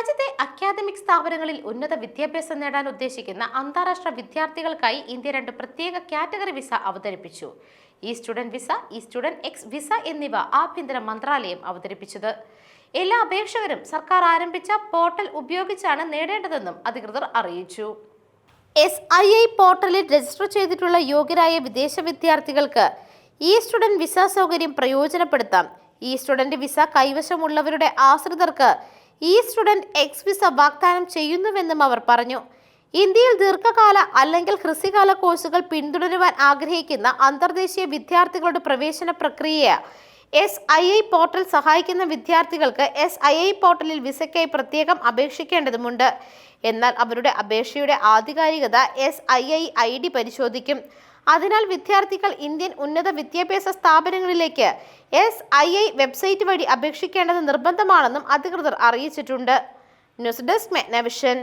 രാജ്യത്തെ അക്കാദമിക് സ്ഥാപനങ്ങളിൽ ഉന്നത വിദ്യാഭ്യാസം നേടാൻ ഉദ്ദേശിക്കുന്ന അന്താരാഷ്ട്ര വിദ്യാർത്ഥികൾക്കായി ഇന്ത്യ രണ്ട് പ്രത്യേക കാറ്റഗറി വിസ അവതരിപ്പിച്ചു. E student visa e student X visa എന്നിവ ആഭ്യന്തര മന്ത്രാലയം അവതരിപ്പിച്ചത്. എല്ലാ അപേക്ഷകരും സർക്കാർ ആരംഭിച്ച പോർട്ടൽ ഉപയോഗിച്ചാണ് നേടേണ്ടതെന്നും അധികൃതർ അറിയിച്ചു. എസ് ഐ ഐ പോർട്ടലിൽ രജിസ്റ്റർ ചെയ്തിട്ടുള്ള യോഗ്യരായ വിദേശ വിദ്യാർത്ഥികൾക്ക് ഈ സ്റ്റുഡന്റ് വിസ സൗകര്യം പ്രയോജനപ്പെടുത്താം. ഈ സ്റ്റുഡന്റ് വിസ കൈവശമുള്ളവരുടെ ആശ്രിതർക്ക് ഈ സ്റ്റുഡന്റ് എക്സ് വിസ വാഗ്ദാനം ചെയ്യുന്നുവെന്നും അവർ പറഞ്ഞു. ഇന്ത്യയിൽ ദീർഘകാല അല്ലെങ്കിൽ ഹ്രസ്വകാല കോഴ്സുകൾ പിന്തുടരുവാൻ ആഗ്രഹിക്കുന്ന അന്തർദേശീയ വിദ്യാർത്ഥികളുടെ പ്രവേശന പ്രക്രിയയെ എസ് ഐ ഐ പോർട്ടൽ സഹായിക്കുന്ന വിദ്യാർത്ഥികൾക്ക് എസ് ഐ ഐ പോർട്ടലിൽ വിസയ്ക്കായി പ്രത്യേകം അപേക്ഷിക്കേണ്ടതുണ്ട് എന്നാൽ അവരുടെ അപേക്ഷയുടെ ആധികാരികത S I I I D പരിശോധിക്കും. അതിനാൽ വിദ്യാർത്ഥികൾ ഇന്ത്യൻ ഉന്നത വിദ്യാഭ്യാസ സ്ഥാപനങ്ങളിലേക്ക് എസ് ഐ ഐ വെബ്സൈറ്റ് വഴി അപേക്ഷിക്കേണ്ടത് നിർബന്ധമാണെന്നും അധികൃതർ അറിയിച്ചിട്ടുണ്ട്. News desk മെഗ്നവിഷൻ.